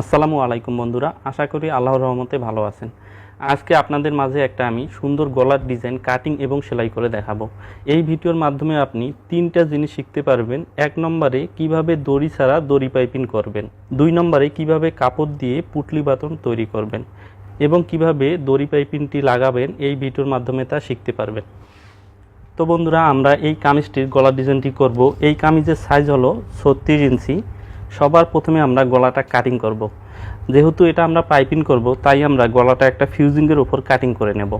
আসসালামু আলাইকুম বন্ধুরা, আশা করি আল্লাহর রহমতে ভালো আছেন। আজকে আপনাদের মাঝে একটা আমি সুন্দর গলার ডিজাইন, কাটিং এবং সেলাই করে দেখাবো। এই ভিডিওর মাধ্যমে আপনি তিনটা জিনিস শিখতে পারবেন। এক নম্বরে কীভাবে দড়ি ছাড়া দড়ি পাইপিং করবেন। দুই নম্বরে কীভাবে কাপড় দিয়ে পুটলি বাতন তৈরি করবেন এবং কীভাবে দড়ি পাইপিংটি লাগাবেন, এই ভিডিওর মাধ্যমে তা শিখতে পারবেন। তো বন্ধুরা, আমরা এই কামিজটির গলার ডিজাইনটি করব। এই কামিজের সাইজ হলো ছত্রিশ ইঞ্চি। সবার প্রথমে আমরা গলাটা কাটিং করব। যেহেতু এটা আমরা পাইপিং করব, তাই আমরা গলাটা একটা ফিউজিংয়ের ওপর কাটিং করে নেব।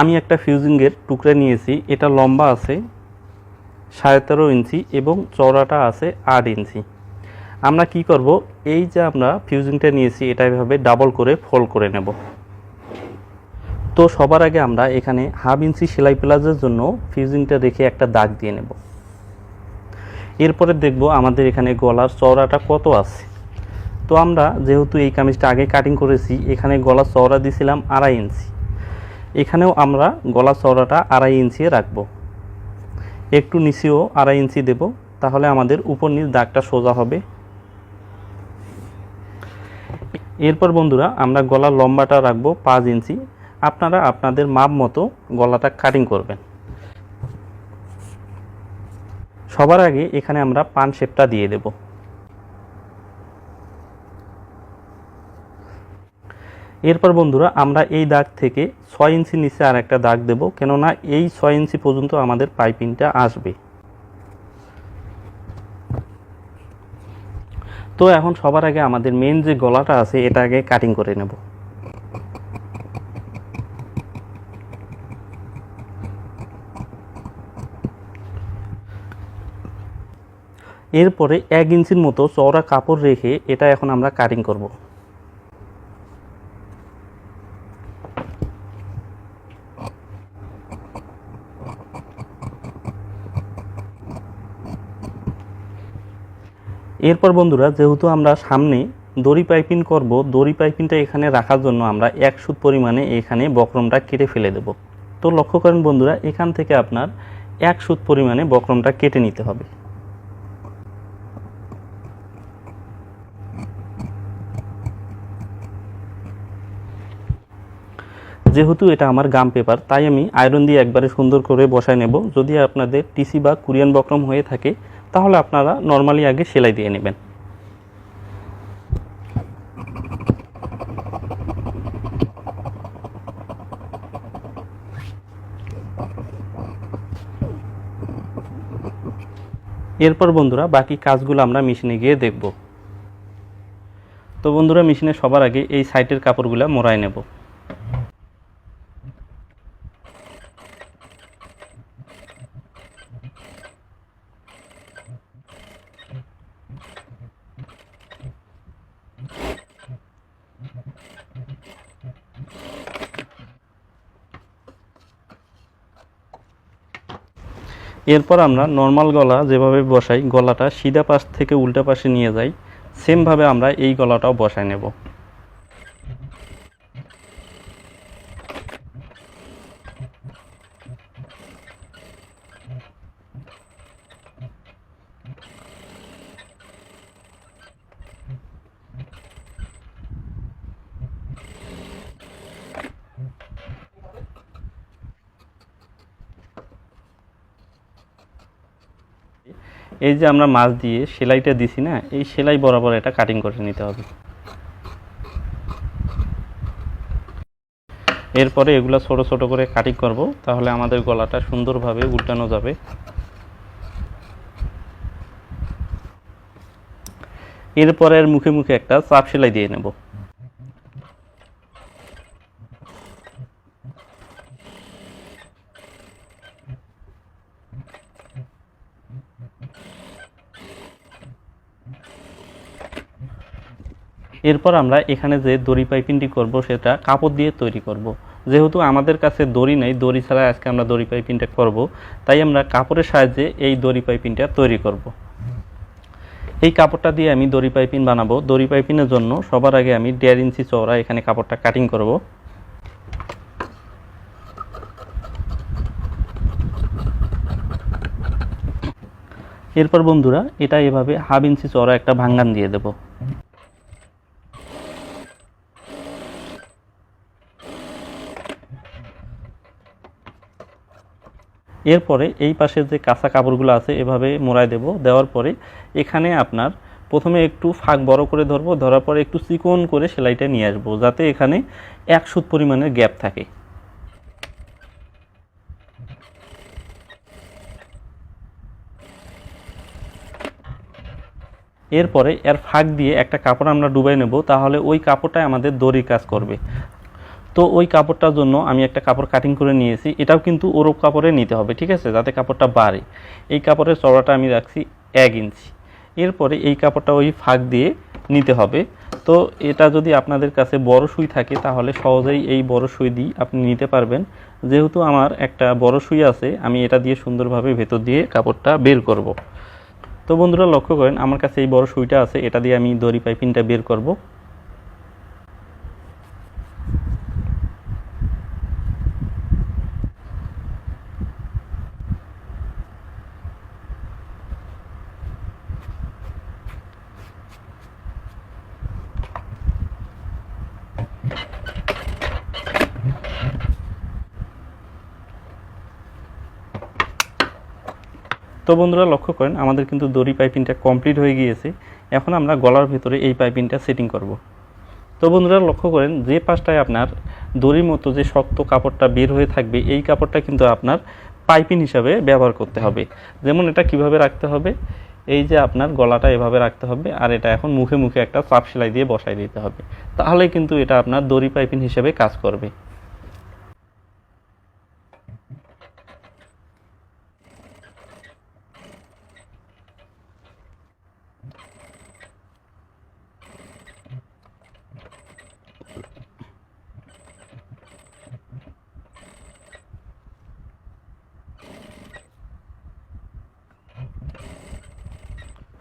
আমি একটা ফিউজিংয়ের টুকরা নিয়েছি, এটা লম্বা আছে, সাড়ে তেরো ইঞ্চি এবং চওড়াটা আছে আট ইঞ্চি। আমরা কি করব, এই যে আমরা ফিউজিংটা নিয়েছি, এটা এভাবে ডাবল করে ফোল্ড করে নেব। তো সবার আগে আমরা এখানে হাফ ইঞ্চি সেলাই প্লাজের জন্য ফিউজিংটা রেখে একটা দাগ দিয়ে নেব। এরপরে দেখব আমাদের এখানে গলার চওড়াটা কত আছে। তো আমরা যেহেতু এই কামিজটা আগে কাটিং করেছি, এখানে গলার চওড়া দিয়েছিলাম আড়াই ইঞ্চি। এখানেও আমরা গলা চওড়াটা আড়াই ইঞ্চি রাখব। একটু নিচেও আড়াই ইঞ্চি দেব, তাহলে আমাদের উপর নিচ দাগটা সোজা হবে। এরপর বন্ধুরা, আমরা গলার লম্বাটা রাখব পাঁচ ইঞ্চি। আপনারা আপনাদের মাপ মতো গলাটা কাটিং করবেন। সবার আগে এখানে আমরা পান শেপটা দিয়ে দেব। এরপর বন্ধুরা আমরা এই দাগ থেকে ছয় ইঞ্চি নিচে আর একটা দাগ দেব, কেননা এই ছয় ইঞ্চি পর্যন্ত আমাদের পাইপিংটা আসবে। তো এখন সবার আগে আমাদের মেন যে গলাটা আছে এটা আগে কাটিং করে নেব। এরপরে এক ইঞ্চির মতো চওড়া কাপড় রেখে এটা এখন আমরা কাটিং করব। এরপর বন্ধুরা, যেহেতু আমরা সামনে দড়ি পাইপিং করব, দড়ি পাইপিংটা এখানে রাখার জন্য আমরা এক সুত পরিমাণে এখানে বক্রমটা কেটে ফেলে দেব। তো লক্ষ্য করেন বন্ধুরা, এখান থেকে আপনার এক সুত পরিমাণে বক্রমটা কেটে নিতে হবে। যেহেতু এটা আমার গাম পেপার তাই আমি আয়রন দিয়ে একবারে সুন্দর করে বসায় নেব। যদি আপনাদের টিসি বা কুরিয়ান বক্রম হয়ে থাকে, তাহলে আপনারা নর্মালি আগে সেলাই দিয়ে নেবেন। এরপর বন্ধুরা, বাকি কাজগুলো আমরা মেশিনে গিয়ে দেখব। তো বন্ধুরা, মেশিনে সবার আগে এই সাইটের কাপড়গুলো মোড়ায় নেব। এরপর আমরা নর্মাল গলা যেভাবে বসাই, গলাটা সিধা পাশ থেকে উল্টা পাশে নিয়ে যাই সেমভাবে আমরা এই গলাটাও বসায় নেব। এই যে আমরা মাছ দিয়ে সেলাইটা দিছি না, এই সেলাই বরাবর এটা কাটিং করে নিতে হবে। এরপরে এগুলো ছোট ছোট করে কাটিং করব, তাহলে আমাদের গলাটা সুন্দরভাবে উল্টানো যাবে। এরপরের মুখে মুখে একটা চাপ সেলাই দিয়ে নেব। এরপর আমরা এখানে যে দড়ি পাইপিংটি করব, সেটা কাপড় দিয়ে তৈরি করব। যেহেতু আমাদের কাছে দড়ি নেই, দড়ি ছাড়া আজকে আমরা দড়ি পাইপিংটা করব, তাই আমরা কাপড়ের সাহায্যে এই দড়ি পাইপিংটা তৈরি করব। এই কাপড়টা দিয়ে আমি দড়ি পাইপিং বানাবো দড়ি পাইপিংয়ের জন্য সবার আগে আমি দেড় ইঞ্চি চওড়া এখানে কাপড়টা কাটিং করব এরপর বন্ধুরা, এটা এভাবে হাফ ইঞ্চি চওড়া একটা ভাঙ্গান দিয়ে দেবো এরপরে এই পাশে যে কাঁচা কাপড়গুলো আছে, এভাবে মোড়ায় দেব। দেওয়ার পরে এখানে আপনার প্রথমে একটু ফাঁক বড় করে ধরবো, ধরার পরে একটু চিকন করে সেলাইটা নিয়ে আসব, যাতে এখানে এক সুত পরিমাণের গ্যাপ থাকে। এরপরে এর ফাঁক দিয়ে একটা কাপড় আমরা ডুবাই নেব, তাহলে ওই কাপড়টাই আমাদের দড়ির কাজ করবে। তো ওই কাপড়টার জন্য আমি একটা কাপড় কাটিং করে নিয়েছি। এটাও কিন্তু ওরপ কাপড়ে নিতে হবে, ঠিক আছে? যাতে কাপড়টা বাড়ে। এই কাপড়ের চড়াটা আমি রাখছি এক ইঞ্চি। এরপরে এই কাপড়টা ওই ফাঁক দিয়ে নিতে হবে। তো এটা যদি আপনাদের কাছে বড় সুই থাকে, তাহলে সহজেই এই বড় সুই দিয়ে আপনি নিতে পারবেন। যেহেতু আমার একটা বড় সুই আছে, আমি এটা দিয়ে সুন্দরভাবে ভেতর দিয়ে কাপড়টা বের করব। তো বন্ধুরা, লক্ষ্য করেন, আমার কাছে এই বড় সুইটা আছে। এটা দিয়ে আমি দড়ি পাইপিংটা বের করব। বন্ধুরা লক্ষ্য করেন, আমাদের কিন্তু দড়ি পাইপিংটা কমপ্লিট হয়ে গিয়েছে। এখন আমরা গলার ভিতরে এই পাইপিংটা সেটিং করব। তো বন্ধুরা লক্ষ্য করেন, যে পাশটায় আপনার দড়ির মতো যে শক্ত কাপড়টা বের হয়ে থাকবে, এই কাপড়টা কিন্তু আপনার পাইপিং হিসাবে ব্যবহার করতে হবে। যেমন এটা কীভাবে রাখতে হবে, এই যে আপনার গলাটা এভাবে রাখতে হবে, আর এটা এখন মুখে মুখে একটা চাপ সেলাই দিয়ে বসাই দিতে হবে। তাহলে কিন্তু এটা আপনার দড়ি পাইপিং হিসেবে কাজ করবে।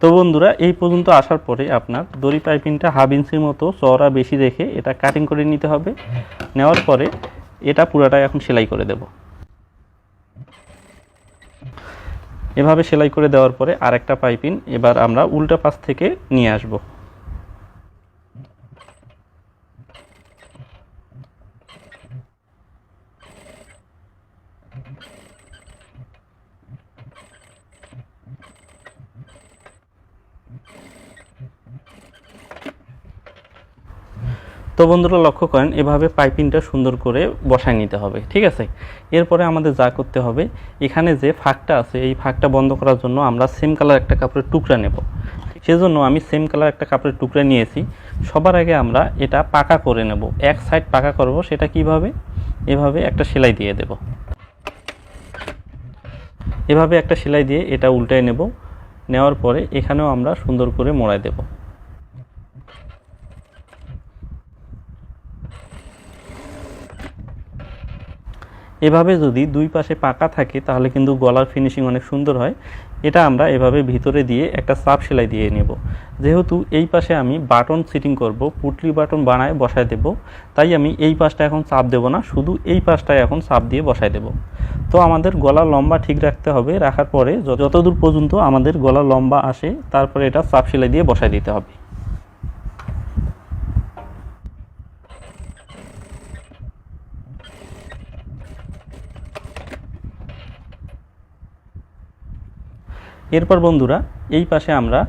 তো বন্ধুরা, এই পর্যন্ত আসার পরে আপনার দড়ি পাইপিংটা হাফ ইঞ্চির মতো চওড়া বেশি রেখে এটা কাটিং করে নিতে হবে। নেওয়ার পরে এটা পুরাটাই এখন সেলাই করে দেব। এভাবে সেলাই করে দেওয়ার পরে আরেকটা পাইপিং এবার আমরা উল্টা পাশ থেকে নিয়ে আসব। তো বন্ধুরা লক্ষ্য করেন, এভাবে পাইপিংটা সুন্দর করে বসায় নিতে হবে, ঠিক আছে? এরপরে আমাদের যা করতে হবে, এখানে যে ফাঁকটা আছে, এই ফাঁকটা বন্ধ করার জন্য আমরা সেম কালার একটা কাপড়ের টুকরা নেব। সেজন্য আমি সেম কালার একটা কাপড়ের টুকরা নিয়েছি। সবার আগে আমরা এটা পাকা করে নেব। এক সাইড পাকা করব, সেটা কীভাবে? এভাবে একটা সেলাই দিয়ে দেব। এভাবে একটা সেলাই দিয়ে এটা উল্টায় নেব। নেওয়ার পরে এখানেও আমরা সুন্দর করে মোড়ায় দেবো। এভাবে যদি দুই পাশে পাকা থাকে, তাহলে কিন্তু গলার ফিনিশিং অনেক সুন্দর হয়। এটা আমরা এভাবে ভিতরে দিয়ে একটা সাপ সেলাই দিয়ে নেব। যেহেতু এই পাশে আমি বাটন সিটিং করব, পুটলি বাটন বানায় বসায় দেব, তাই আমি এই পাশটা এখন চাপ দেব না, শুধু এই পাশটায় এখন চাপ দিয়ে বসায় দেব। তো আমাদের গলা লম্বা ঠিক রাখতে হবে, রাখার পরে যতদূর পর্যন্ত আমাদের গলা লম্বা আসে, তারপরে এটা চাপ সেলাই দিয়ে বসায় দিতে হবে। এরপর বন্ধুরা, এই পাশে আমরা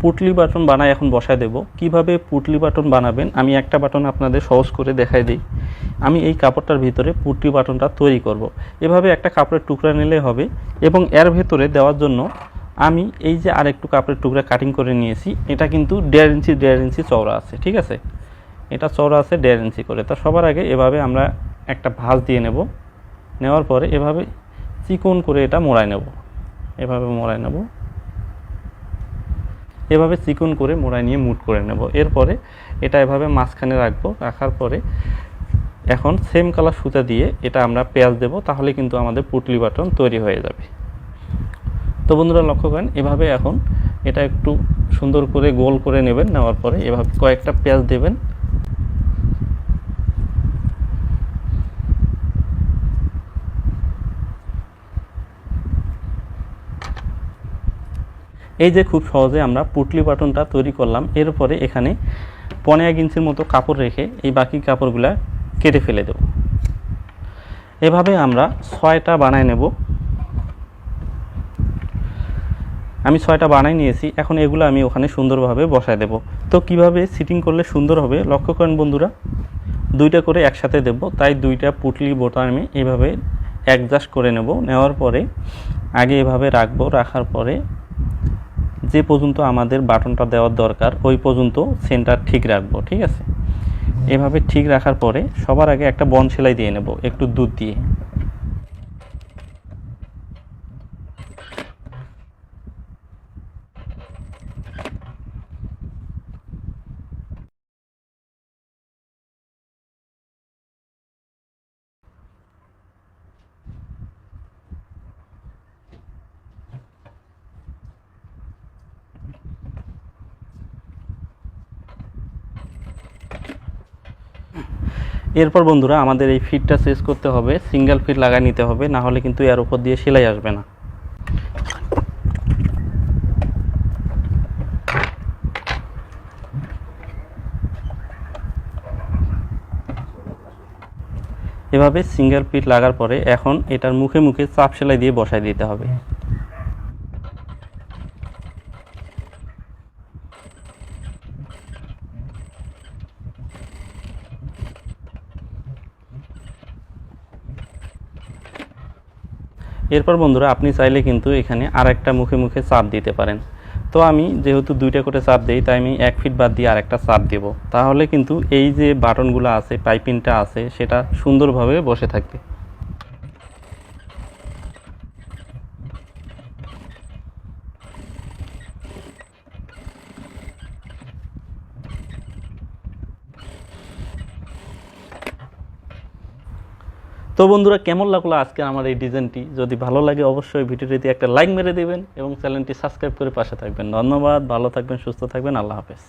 পুটলি বাটন বানায় এখন বসায় দেব। কীভাবে পুটলি বাটন বানাবেন? আমি একটা বাটন আপনাদের সহজ করে দেখাই দিই। আমি এই কাপড়টার ভিতরে পুটলি বাটনটা তৈরি করব। এভাবে একটা কাপড়ের টুকরা নিলে হবে এবং এর ভেতরে দেওয়ার জন্য আমি এই যে আর একটু কাপড়ের টুকরা কাটিং করে নিয়েছি, এটা কিন্তু দেড় ইঞ্চি দেড় ইঞ্চি চওড়া আছে, ঠিক আছে? এটা চওড়া আছে, দেড় ইঞ্চি করে। তা সবার আগে এভাবে আমরা একটা ভাঁজ দিয়ে নেব। নেওয়ার পরে এভাবে চিকন করে এটা মোড়ায় নেব। এভাবে মোড়ায় নেব। এভাবে চিকন করে মোড়ায় নিয়ে মুট করে নেব। এরপরে এটা এভাবে মাঝখানে রাখব। রাখার পরে এখন সেম কালার সুতা দিয়ে এটা আমরা পেঁয়াজ দেব, তাহলে কিন্তু আমাদের পুটলি বাটন তৈরি হয়ে যাবে। তো বন্ধুরা, লক্ষ্য করেন, এভাবে এখন এটা একটু সুন্দর করে গোল করে নেবেন, নেওয়ার পরে এভাবে কয়েকটা পেঁয়াজ দেবেন। এই যে খুব সহজে আমরা পুটলি বাটনটা তৈরি করলাম এরপরে এখানে পনে এক ইঞ্চির মতো কাপড় রেখে এই বাকি কাপড়গুলা কেটে ফেলে দেব। এভাবে আমরা ছয়টা বানায় নেব। আমি ছয়টা বানাই নিয়েছি, এখন এগুলো আমি ওখানে সুন্দরভাবে বসায় দেব। তো কীভাবে সিটিং করলে সুন্দর হবে, লক্ষ্য করেন বন্ধুরা, দুইটা করে একসাথে দেব, তাই দুইটা পুটলি বোতাম আমি এভাবে অ্যাডজাস্ট করে নেব। নেওয়ার পরে আগে এভাবে রাখব, রাখার পরে যে পর্যন্ত আমাদের বাটনটা দেওয়ার দরকার, ওই পর্যন্ত সেন্টার ঠিক রাখব, ঠিক আছে? এভাবে ঠিক রাখার পরে সবার আগে একটা বন সেলাই দিয়ে নেব, একটু দুধ দিয়ে। এরপর বন্ধুরা আমাদের এই ফিটটা চেস করতে হবে, সিঙ্গেল ফিট লাগাই নিতে হবে, না হলে কিন্তু এর উপর দিয়ে সেলাই আসবে না। এভাবে সিঙ্গেল ফিট লাগার পরে এখন এটার মুখে মুখে চাপ সেলাই দিয়ে বসায় দিতে হবে। এরপর বন্ধুরা, আপনি চাইলে কিন্তু এখানে আর একটা মুখে মুখে চাপ দিতে পারেন। তো আমি যেহেতু দুইটা করে চাপ দিই, তাই আমি এক ফিট বাদ দিয়ে আরেকটা চাপ দেব। তাহলে কিন্তু এই যে বাটনগুলো আছে পাইপিনটা আছে, সেটা সুন্দরভাবে বসে থাকবে। তো বন্ধুরা, কেমন লাগল আজকে আমার এই ডিজাইনটি? যদি ভালো লাগে অবশ্যই ভিডিওটিতে একটা লাইক মেরে দেবেন এবং চ্যানেলটি সাবস্ক্রাইব করে পাশে থাকবেন। ধন্যবাদ, ভালো থাকবেন, সুস্থ থাকবেন, আল্লাহ হাফেজ।